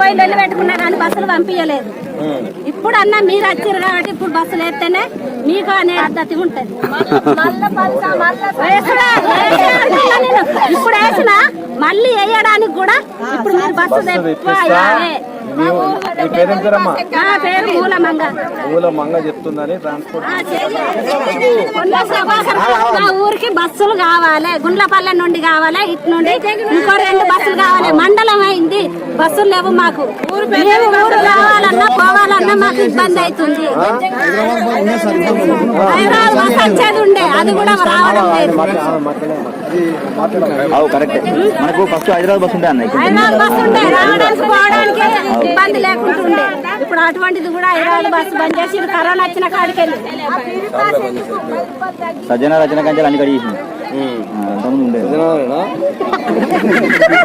పోయి లొల్లి పెట్టుకున్నా కానీ బస్సులు పంపించలేదు ఇప్పుడు అన్న మీరు వచ్చారు కాబట్టి ఇప్పుడు బస్సులు వేస్తేనే మీకు అనే పద్ధతి ఉంటది. ఇప్పుడు వేసిన మళ్ళీ వేయడానికి కూడా ఇప్పుడు మీరు బస్సు తెప్పాలి. మీ మూలమంగ. చెప్తుందని ట్రాన్స్పోర్ట్ ఊరికి బస్సులు కావాలి. గుండ్లపల్లె నుండి కావాలి ఇటు నుండి ఇంకో రెండు బస్సులు కావాలి. మండలం బస్సులు లేవు మాకు. మేము ఊరు కావాలన్నా పోవాలన్నా మాకు ఇబ్బంది అవుతుంది. హైదరాబాద్ వచ్చేది ఉండే అది కూడా రావడం లేదు. అవు కరెక్ట్. మనకు ఫస్ట్ హైదరాబాద్ బస్ హైదరాబాద్ ఉండే రావడానికి పోవడానికి ఇబ్బంది లేకుంటుండే ఇప్పుడు అటువంటిది కూడా హైదరాబాద్ బస్సు బంద్ చేసి కరోనా వచ్చిన కాడికి వెళ్ళి. సజ్జన రచన కంటే అన్ని కడిగేసింది అంతకుముందు ఉండేది నిజమేనా?